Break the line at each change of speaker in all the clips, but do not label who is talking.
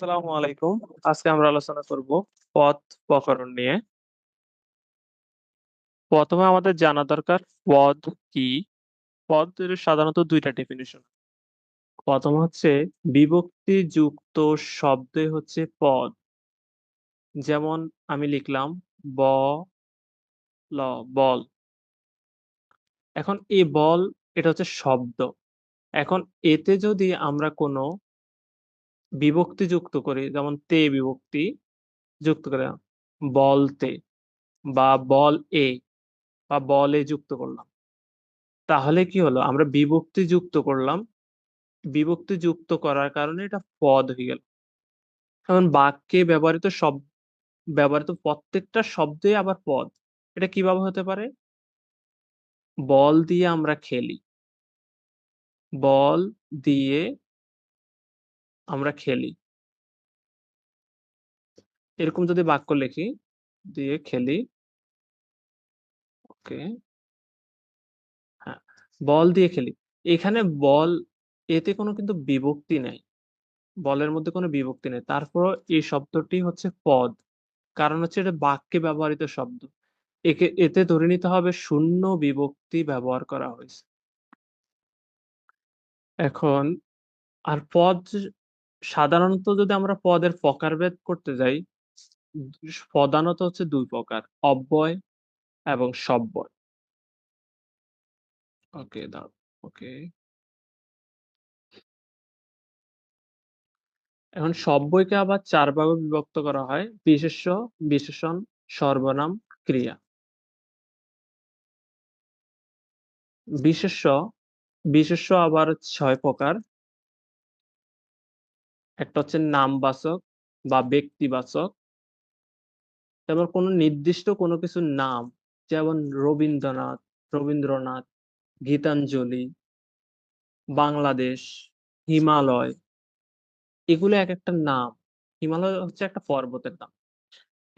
আসসালামু আলাইকুম। আজকে আমরা আলোচনা করব পদ প্রকরণ নিয়ে। প্রথমে আমাদের জানা দরকার পদ কি? পদ সাধারণত দুইটা ডেফিনিশন প্রথম হচ্ছে বিভক্তি যুক্ত শব্দই হচ্ছে পদ। যেমন আমি লিখলাম ব, ল, বল। এখন এই বল, এটা হচ্ছে শব্দ। এখন এতে যদি আমরা কোনো বিভক্তি যুক্ত করে। যেমন তে বিভক্তি যুক্ত করে বলতে বা বল এ বা বলে যুক্ত করলাম। তাহলে কি হলো? আমরা বিভক্তি যুক্ত করলাম। বিভক্তি যুক্ত করার কারণে এটা পদ হয়ে গেল। এখন বাক্যে ব্যবহৃত সব, ব্যবহৃত প্রত্যেকটা শব্দই আবার পদ। এটা কীভাবে হতে পারে? বল দিয়ে আমরা খেলি। বল দিয়ে আমরা খেলি। এরকম যদি বাক্য লিখি, দিয়ে খেলি। ওকে। হ্যাঁ বল দিয়ে খেলি। এখানে বল, এতে কোনো কিন্তু বিভক্তি নেই। বলের মধ্যে কোনো বিভক্তি নেই। তারপর এই শব্দটি হচ্ছে পদ। কারণ হচ্ছে এটা বাক্যে ব্যবহৃত শব্দ। একে, এতে ধরে নিতে হবে শূন্য বিভক্তি ব্যবহার করা হয়েছে। এখন, আর পদ সাধারণত যদি আমরা পদের প্রকারভেদ করতে যাই প্রধানত হচ্ছে দুই প্রকার অব্যয় এবং সব্যয়। ওকে দাও ওকে। এখন সব্যয়কে আবার চার ভাগে বিভক্ত করা হয় বিশেষ্য বিশেষণ সর্বনাম ক্রিয়া। বিশেষ্য বিশেষ্য আবার ছয় প্রকার একটা হচ্ছে নামবাচক বা ব্যক্তিবাচক। তারপর কোনো নির্দিষ্ট কোনো কিছুর নাম, যেমন রবীন্দ্রনাথ রবীন্দ্রনাথ, গীতাঞ্জলি, বাংলাদেশ, হিমালয়, এগুলো এক একটা নাম। হিমালয় হচ্ছে একটা পর্বতের নাম।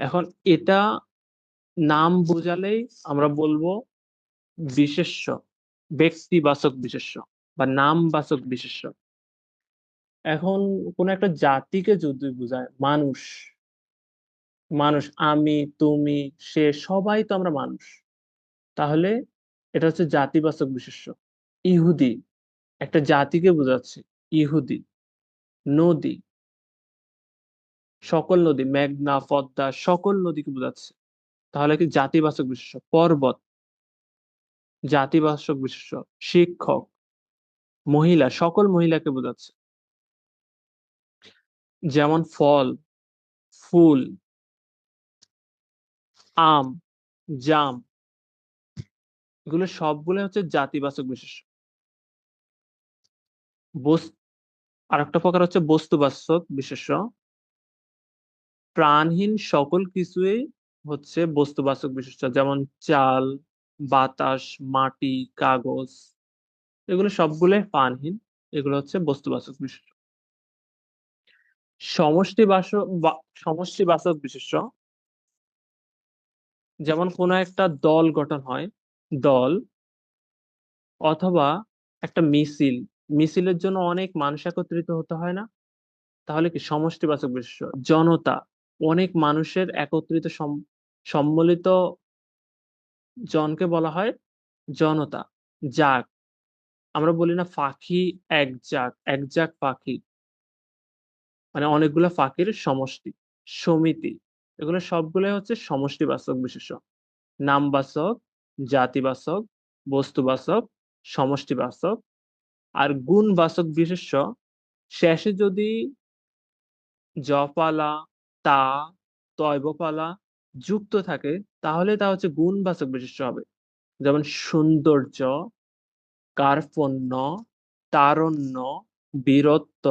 এখন এটা নাম বোঝালেই আমরা বলব বিশেষ্য, ব্যক্তিবাচক বিশেষ্য বা নামবাচক বিশেষ্য। এখন কোন একটা জাতিকে যদি বোঝায়, মানুষ। মানুষ, আমি, তুমি, সে, সবাই তো আমরা মানুষ। তাহলে এটা হচ্ছে জাতিবাচক বিশেষ্য। ইহুদি, একটা জাতিকে বোঝাচ্ছে, ইহুদি, নদী। সকল নদী, মেঘনা, পদ্মা, সকল নদীকে বোঝাচ্ছে। তাহলে কি জাতিবাচক বিশেষ্য? পর্বত। জাতিবাচক বিশেষ্য। শিক্ষক, মহিলা, সকল মহিলাকে বোঝাচ্ছে। যেমন ফল, ফুল, আম, জাম, এগুলো সবগুলো হচ্ছে জাতিবাচক বিশেষ্য আরেকটা প্রকার হচ্ছে বস্তুবাচক বিশেষ্য। প্রাণহীন সকল কিছুই হচ্ছে বস্তুবাচক বিশেষ্য, যেমন চাল, বাতাস, মাটি, কাগজ, এগুলো সবগুলোই প্রাণহীন, এগুলো হচ্ছে বস্তুবাচক বিশেষ্য। সমষ্টি বাচক সমষ্টি বাচক বিশেষ্য। যেমন কোন একটা দল গঠন হয়, দল অথবা একটা মিছিল। মিছিলের জন্য অনেক মানুষ একত্রিত হতে হয় না? তাহলে কি সমষ্টিবাচক বিশেষ্য? জনতা। অনেক মানুষের একত্রিত সম্মিলিত জনকে বলা হয় জনতা। জাক। আমরা বলি না পাখি এক জাক এক জাক পাখি মানে অনেকগুলো পাখির সমষ্টি, সমিতি। এগুলো সবগুলো হচ্ছে সমষ্টিবাচক বিশেষ্য নামবাচক, জাতিবাচক, বস্তুবাচক, সমষ্টিবাচক। আর গুণবাচক বিশেষ্য শেষে যদি জপালা, তা তয়বপালা যুক্ত থাকে, তাহলে তা হচ্ছে গুণবাচক বিশেষ্য হবে। যেমন সৌন্দর্য, কার্পণ্য, তারণ্য, বীরত্ব,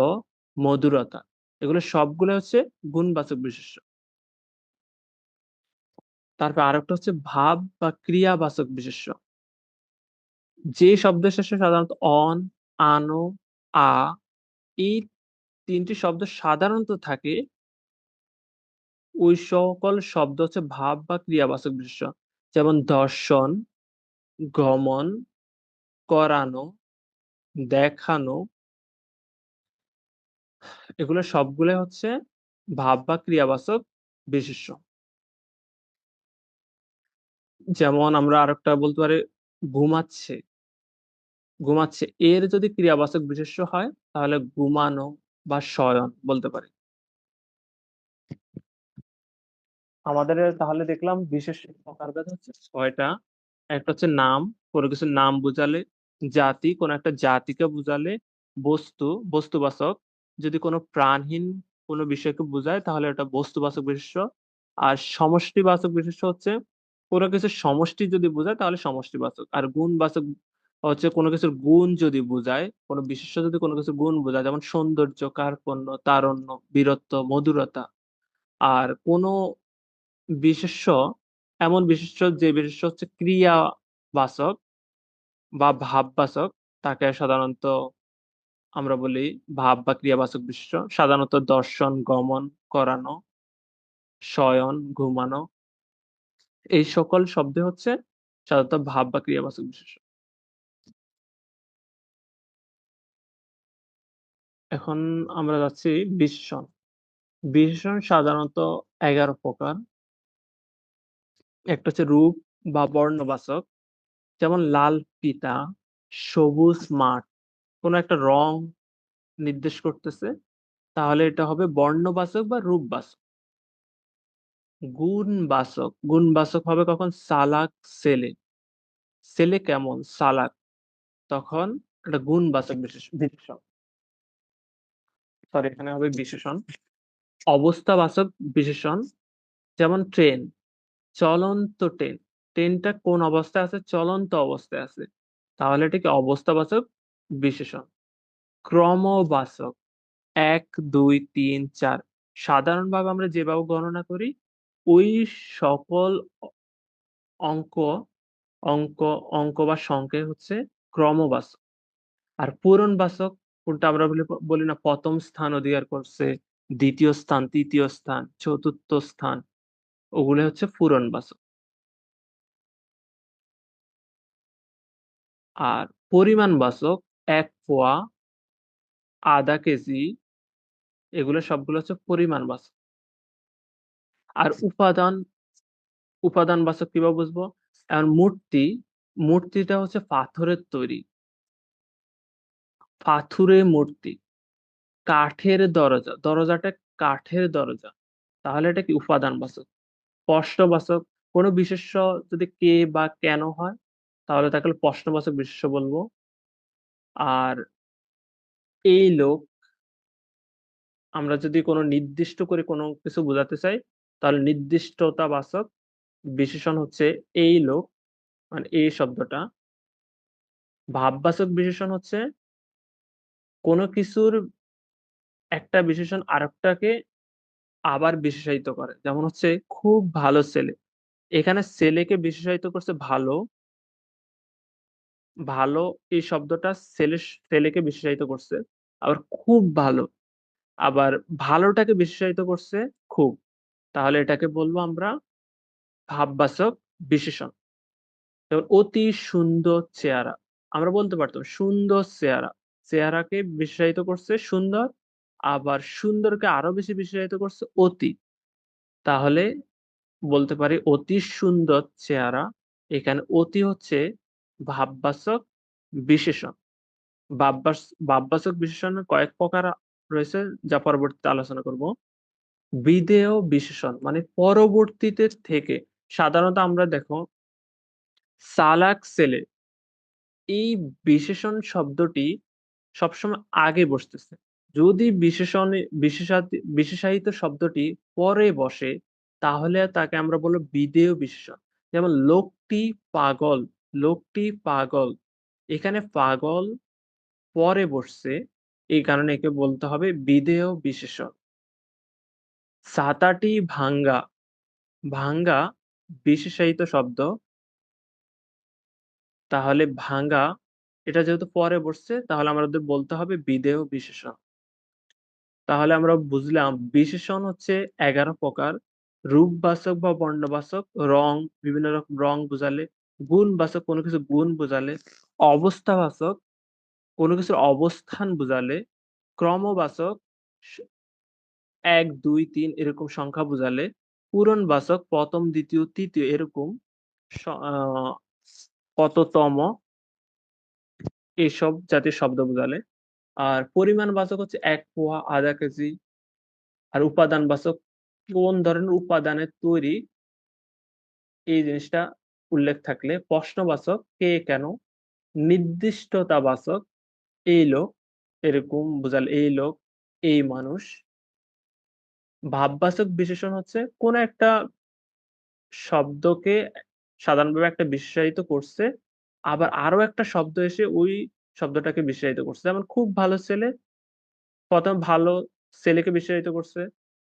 মধুরতা। এগুলো সবগুলো হচ্ছে গুণবাচক বিশেষ্য তারপর আরেকটা হচ্ছে ভাব বা ক্রিয়াবাচক বিশেষ্য যে শব্দের শেষে সাধারণত অন, আনো, আ এই তিনটি শব্দ সাধারণত থাকে, ওই সকল শব্দ হচ্ছে ভাব বা ক্রিয়াবাচক বিশেষ্য যেমন দর্শন, গমন, করানো, দেখানো এগুলো সবগুলাই হচ্ছে ভাব বা ক্রিয়াবাচক বিশেষ্য। যেমন আমরা আরেকটা বলতে পারি ঘুমাচ্ছে। ঘুমাচ্ছে এর যদি ক্রিয়াবাচক বিশেষ্য হয় তাহলে ঘুমানো বা শয়ন বলতে পারি। আমাদের তাহলে দেখলাম বিশেষ হচ্ছে ৬ টা। একটা হচ্ছে নাম, কোনো কিছু নাম বোঝালে জাতি, কোনো একটা জাতিকে বোঝালে বস্তু, বস্তুবাচক। যদি কোনো প্রাণহীন কোনো বিষয়কে বোঝায় তাহলে ওটা বস্তুবাচক বিশেষ্য। আর সমষ্টিবাচক বিশেষ্য হচ্ছে কোনো কিছুর সমষ্টি যদি বোঝায় তাহলে সমষ্টিবাচক। আর গুণবাচক হচ্ছে কোনো কিছুর গুণ যদি বুঝায়, কোনো বিশেষ্য যদি কোনো কিছুর গুণ বোঝায় যেমন সৌন্দর্য, কার্পণ্য, তারণ্য বীরত্ব, মধুরতা। আর কোনো বিশেষ্য এমন বিশেষ্য যে বিশেষ্য হচ্ছে ক্রিয়াবাচক বা ভাববাচক তাকে সাধারণত আমরা বলি ভাব বা ক্রিয়াবাচক বিশেষ্য। সাধারণত দর্শন, গমন, করানো, শয়ন, ঘুমানো। এই সকল শব্দে হচ্ছে সাধারণত ভাব বা ক্রিয়াবাচক বিশেষ্য। এখন আমরা যাচ্ছি বিশেষণ। বিশেষণ সাধারণত ১১ প্রকার। একটা হচ্ছে রূপ বা বর্ণবাচক। যেমন লাল পিতা, সবুজ মাঠ। কোনো একটা রং নির্দেশ করতেছে। তাহলে এটা হবে বর্ণবাচক বা রূপবাচক। গুণবাচক, গুণবাচক হবে কখন সালাক সেলে সেলে কেমন? সালাক তখন এটা গুণবাচক বিশেষ বিশেষণ। সরি এখানে হবে বিশেষণ। অবস্থাবাচক বিশেষণ যেমন ট্রেন, চলন্ত ট্রেন। ট্রেনটা কোন অবস্থায় আছে? চলন্ত অবস্থায় আছে। তাহলে এটা কি অবস্থাবাচক বিশেষণ। ক্রমবাচক ১, ২, ৩, ৪ সাধারণভাবে আমরা যেভাবে গণনা করি ওই সকল অঙ্ক অঙ্ক অঙ্ক বা সংখ্যাই হচ্ছে ক্রমবাচক। আর পূরণবাচক কোনটা আমরা বলি বলি না প্রথম স্থান অধিকার করছে, দ্বিতীয় স্থান, তৃতীয় স্থান, চতুর্থ স্থান ওগুলো হচ্ছে পূরণবাচক। আর পরিমাণবাচক ১ পোয়া, আধা কেজি এগুলো সবগুলো হচ্ছে পরিমাণবাচক। আর উপাদান, উপাদান উপাদানবাচক কীভাবে বুঝব? এখন মূর্তি, মূর্তিটা হচ্ছে পাথরের তৈরি। পাথুরে মূর্তি। কাঠের দরজা, দরজাটা কাঠের দরজা। তাহলে এটা কি উপাদান উপাদানবাচক। প্রশ্নবাচক কোনো বিশেষ্য যদি কে বা কেন হয় তাহলে তাকে প্রশ্নবাচক বিশেষ্য বলব। আর এই লোক আমরা যদি কোনো নির্দিষ্ট করে কোনো কিছু বোঝাতে চাই, তাহলে নির্দিষ্টতাবাচক বিশেষণ হচ্ছে এই লোক মানে এই শব্দটা। ভাববাচক বিশেষণ হচ্ছে কোনো কিছুর একটা বিশেষণ আরেকটাকে আবার বিশেষায়িত করে। যেমন হচ্ছে, খুব ভালো ছেলে। এখানে ছেলেকে বিশেষায়িত করছে ভালো। ভালো এই শব্দটা ছেলে ছেলেকে বিশেষায়িত করছে। আবার খুব ভালো। আবার ভালোটাকে বিশেষায়িত করছে খুব। তাহলে এটাকে বলব আমরা ভাববাচক বিশেষণ। যেমন অতি সুন্দর চেহারা। আমরা বলতে পারতাম সুন্দর চেহারা। চেহারাকে বিশেষায়িত করছে সুন্দর। আবার সুন্দরকে আরও বেশি বিশেষায়িত করছে অতি। তাহলে বলতে পারি অতি সুন্দর চেহারা। এখানে অতি হচ্ছে ভাববাচক বিশেষণ। ভাববাচক বিশেষণের কয়েক প্রকার রয়েছে যা পরবর্তীতে আলোচনা করব। বিধেয় বিশেষণ মানে পরবর্তীতে থেকে সাধারণত আমরা দেখো সালাক সেলে এই বিশেষণ শব্দটি সবসময় আগে বসতেছে। যদি বিশেষণে বিশেষায়িত শব্দটি পরে বসে তাহলে তাকে আমরা বলব বিধেয় বিশেষণ। যেমন লোকটি পাগল, লোকটি পাগল। এখানে পাগল পরে বসছে এই কারণে একে বলতে হবে বিধেয় বিশেষণ। ছাতাটি ভাঙ্গা, ভাঙ্গা বিশেষায়িত শব্দ। তাহলে ভাঙ্গা এটা যেহেতু পরে বসছে তাহলে আমাদের বলতে হবে বিধেয় বিশেষণ। তাহলে আমরা বুঝলাম বিশেষণ হচ্ছে ১১ প্রকার। রূপবাচক বা বর্ণবাচক রং, বিভিন্ন রকম রং বোঝালে, গুণবাচক কোনো কিছু গুণ বোঝালে, অবস্থাবাচক কোনো কিছুর অবস্থান বোঝালে, ক্রমবাচক এক দুই তিন এরকম সংখ্যা বোঝালে পূরণবাচক প্রথম, দ্বিতীয়, তৃতীয় এরকম কততম এসব জাতীয় শব্দ বোঝালে। আর পরিমাণ বাচক হচ্ছে এক পোয়া, আধা কেজি। আর উপাদানবাচক কোন ধরনের উপাদানের তৈরি এই জিনিসটা উল্লেখ থাকলে প্রশ্নবাচক কে, কেন, নির্দিষ্টতাবাচক এই লোক, এরকম বোঝালে এই লোক, এই মানুষ। ভাববাচক বিশেষণ হচ্ছে কোন একটা শব্দকে সাধারণভাবে একটা বিশেষায়িত করছে। আবার আরও একটা শব্দ এসে ওই শব্দটাকে বিশেষায়িত করছে। যেমন খুব ভালো ছেলে, ১ম ভালো ছেলেকে বিশেষায়িত করছে।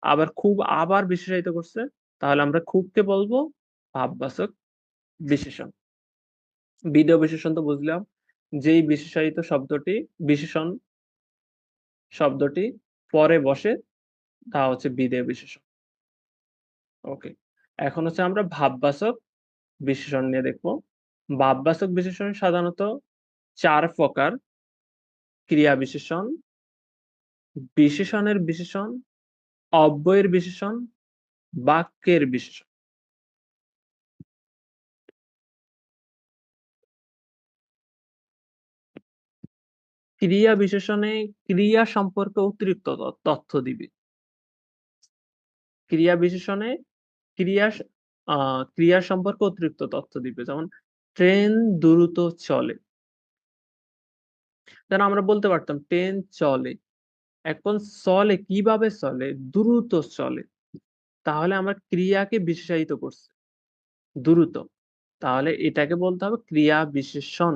আবার খুব আবার বিশেষায়িত করছে। তাহলে আমরা খুবকে বলব ভাববাচক বিশেষণ। বিধেয় বিশেষণ তো বুঝলাম। যেই বিশেষায়িত শব্দটি বিশেষণ শব্দটি পরে বসে তা হচ্ছে বিধেয় বিশেষণ। ওকে। এখন হচ্ছে আমরা ভাববাচক বিশেষণ নিয়ে দেখব। ভাববাচক বিশেষণ সাধারণত চার প্রকার। ক্রিয়া বিশেষণ, বিশেষণের বিশেষণ, অব্যয়ের বিশেষণ, বাক্যের বিশেষণ। ক্রিয়া বিশেষণে ক্রিয়া সম্পর্কে অতিরিক্ত তথ্য দিবে। ক্রিয়া বিশেষণে ক্রিয়া ক্রিয়া সম্পর্কে অতিরিক্ত তথ্য দিবে। যেমন ট্রেন দ্রুত চলে। যেন আমরা বলতে পারতাম, ট্রেন চলে। এখন চলে, কীভাবে চলে? দ্রুত চলে। তাহলে আমরা ক্রিয়াকে বিশেষায়িত করছি। দ্রুত। তাহলে এটাকে বলতে হবে ক্রিয়া বিশেষণ।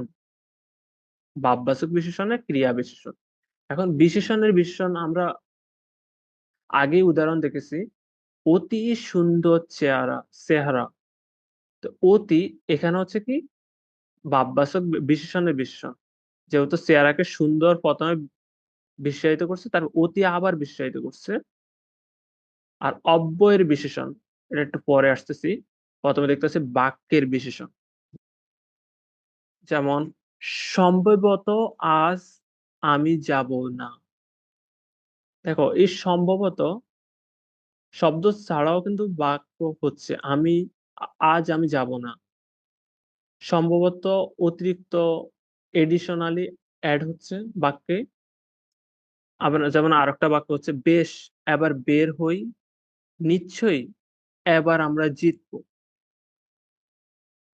ভাববাচক বিশেষণে ক্রিয়া বিশেষণ। এখন বিশেষণের বিশেষণ আমরা আগেই উদাহরণ দেখেছি। অতি সুন্দর চেহারা চেহারা। তো অতি এখানে হচ্ছে কি ভাববাচক বিশেষণের বিশেষণ। যেহেতু চেহারাকে সুন্দর ১ম এ বিশেষায়িত করছে, তারপর অতি আবার বিশ্বায়িত করছে। আর অব্যয়ের বিশেষণ, এটা একটু পরে আসতেছি। প্রথমে দেখতেছি বাক্যের বিশেষণ। যেমন সম্ভবত আজ আমি যাব না। দেখো এই সম্ভবত শব্দ ছাড়াও কিন্তু বাক্য হচ্ছে আমি আজ আমি যাব না। সম্ভবত অতিরিক্ত এডিশনালি এড হচ্ছে বাক্যে। আবার যেমন আরেকটা বাক্য হচ্ছে বেশ এবার বের হই, নিশ্চয়ই এবার আমরা জিতবো।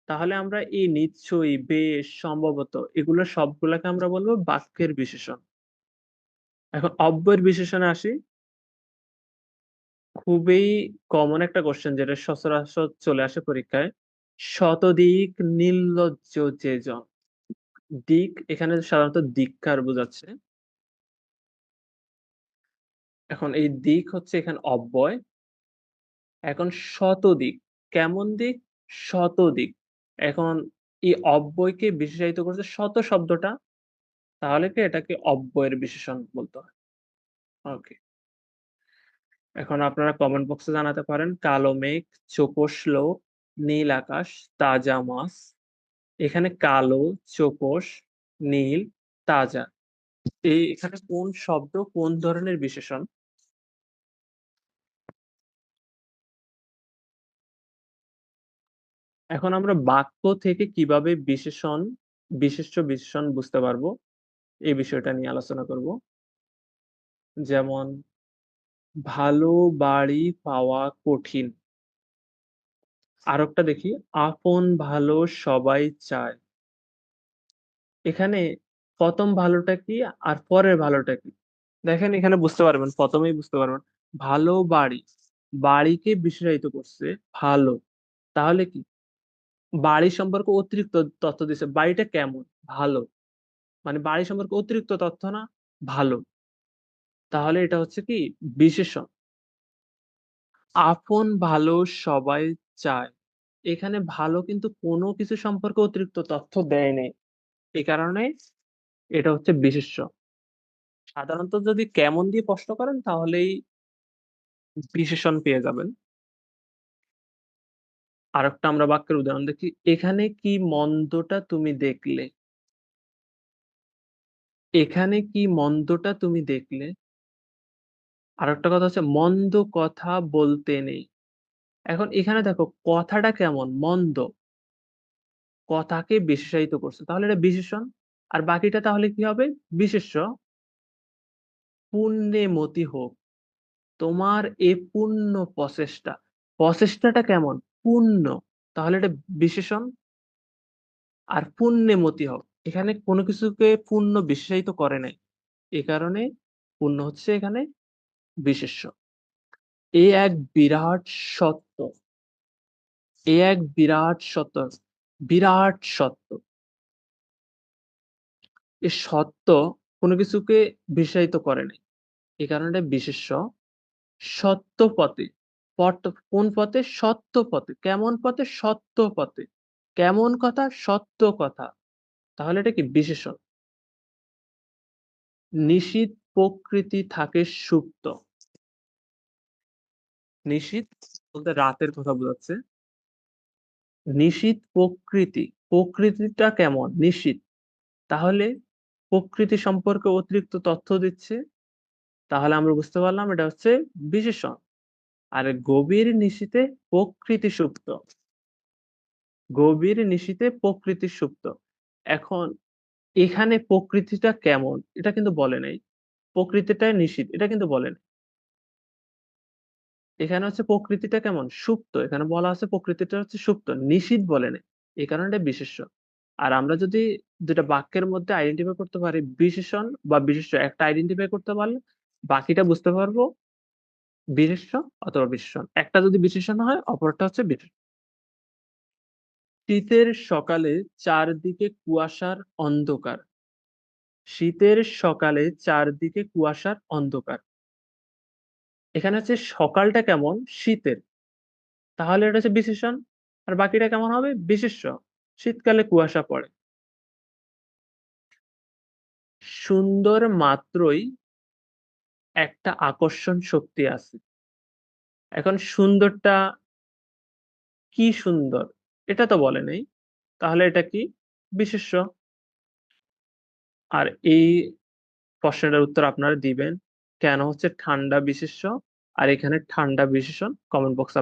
তাহলে আমরা এই নিশ্চয়ই, বেশ, সম্ভবত এগুলো সবগুলাকে আমরা বলব বাক্যের বিশেষণ। এখন অব্যয়ের বিশেষণে আসি। খুবই কমন একটা কোয়েশ্চেন যেটা সচরাচর চলে আসে পরীক্ষায়। শতদিক নির্লজ্জ যে জন। দিক এখানে সাধারণত ধিক্কার বোঝাচ্ছে। এখন এই দিক হচ্ছে এখানে অব্যয়। এখন শতদিক, কেমন দিক? শতদিক। এখন এই অব্যয়কে বিশেষায়িত করছে শত শব্দটা। তাহলে কি এটাকে অব্যয়ের বিশেষণ বলতে হয়। ওকে। এখন আপনারা কমেন্ট বক্সে জানাতে পারেন কালো মেঘ, চোখস লোক, নীল আকাশ, তাজা মাছ। এখানে কালো, চোখস, নীল, তাজা। এই এখানে কোন শব্দ কোন ধরনের বিশেষণ? এখন আমরা বাক্য থেকে কীভাবে বিশেষণ, বিশিষ্ট বিশেষণ বুঝতে পারব? এই বিষয়টা নিয়ে আলোচনা করব। যেমন ভালো বাড়ি পাওয়া কঠিন। আরেকটা দেখি, আপন ভালো সবাই চায়। এখানে প্রথম ভালোটা কি আর পরের ভালোটা কি? দেখেন এখানে বুঝতে পারবেন, প্রথমেই বুঝতে পারবেন। ভালো বাড়ি, বাড়িকে বিশেষায়িত করছে ভালো। তাহলে কি? বাড়ি সম্পর্কে অতিরিক্ত তথ্য দিছে। বাড়িটা কেমন? ভালো। মানে বাড়ি সম্পর্কে অতিরিক্ত তথ্য না? ভালো। তাহলে এটা হচ্ছে কি? বিশেষণ। আপন ভালো সবাই চায়। এখানে ভালো কিন্তু কোনো কিছু সম্পর্কে অতিরিক্ত তথ্য দেয় নাই। এ কারণে এটা হচ্ছে বিশেষ্য। সাধারণত যদি কেমন দিয়ে প্রশ্ন করেন, তাহলেই বিশেষণ পেয়ে যাবেন। আরেকটা আমরা বাক্যের উদাহরণ দেখি। এখানে কি মন্দটা তুমি দেখলে? এখানে কি মন্দটা তুমি দেখলে? আরেকটা কথা হচ্ছে মন্দ কথা বলতে নেই। এখন এখানে দেখো কথাটা কেমন? মন্দ। কথাকে বিশেষায়িত করছে। তাহলে এটা বিশেষণ। আর বাকিটা তাহলে কি হবে? বিশেষ্য। পুণ্যে মতি হোক। তোমার এ পুণ্য প্রচেষ্টা। প্রচেষ্টাটা কেমন? পুণ্য। তাহলে এটা বিশেষণ। আর পুণ্যে মতি। এখানে কোনো কিছুকে পুণ্য বিশেষায়িত করে নাই। এ কারণে পুণ্য হচ্ছে এখানে বিশেষ্য। এ এক বিরাট সত্য। এ এক বিরাট সত্য। বিরাট সত্য। এ সত্য কোনো কিছুকে বিশেষায়িত করে নাই। এ কারণে বিশেষ্য। সত্য পথে। পথ, কোন পথে? সত্য পথে। কেমন পথে? সত্য পথে। কেমন কথা? সত্য কথা। তাহলে এটা কি? বিশেষণ। নিশীথ প্রকৃতি থাকে সুপ্ত। নিশীথ বলতে রাতের কথা বোঝাচ্ছে। নিশীথ প্রকৃতি। প্রকৃতিটা কেমন? নিশীথ। তাহলে প্রকৃতি সম্পর্কে অতিরিক্ত তথ্য দিচ্ছে। তাহলে আমরা বুঝতে পারলাম এটা হচ্ছে বিশেষণ। আর গভীর নিশীথে প্রকৃতি সুপ্ত। গভীর নিশীথে প্রকৃতি সুপ্ত। এখন, এখানে প্রকৃতিটা কেমন? এটা কিন্তু বলে নাই। প্রকৃতিটা নিশীথ এটা কিন্তু বলে নাই। এখানে হচ্ছে প্রকৃতিটা কেমন? সুপ্ত। এখানে বলা আছে প্রকৃতিটা হচ্ছে সুপ্ত। নিশীথ বলে নাই। এই কারণে এটা। আর আমরা যদি ২ টা বাক্যের মধ্যে আইডেন্টিফাই করতে পারি, বিশেষণ বা বিশেষ্য, একটা আইডেন্টিফাই করতে পারলে বাকিটা বুঝতে পারব বিশেষ্য অথবা বিশেষণ। একটা যদি বিশেষণ হয়, অপরটা হচ্ছে বিশেষণ। শীতের সকালে চারদিকে কুয়াশার অন্ধকার। শীতের সকালে চারদিকে কুয়াশার অন্ধকার। এখানে হচ্ছে সকালটা কেমন? শীতের। তাহলে এটা হচ্ছে বিশেষণ। আর বাকিটা কেমন হবে? বিশেষ্য। শীতকালে কুয়াশা পড়ে। সুন্দর মাত্রই একটা আকর্ষণ শক্তি আছে। এখন সুন্দরটা কি সুন্দর? এটা তো বলে নেই তাহলে এটা কি? বিশেষ্য। আর এই প্রশ্নটার উত্তর আপনারা দিবেন। কেন হচ্ছে ঠান্ডা বিশেষ্য আর এখানে ঠান্ডা বিশেষণ কমেন্ট বক্সে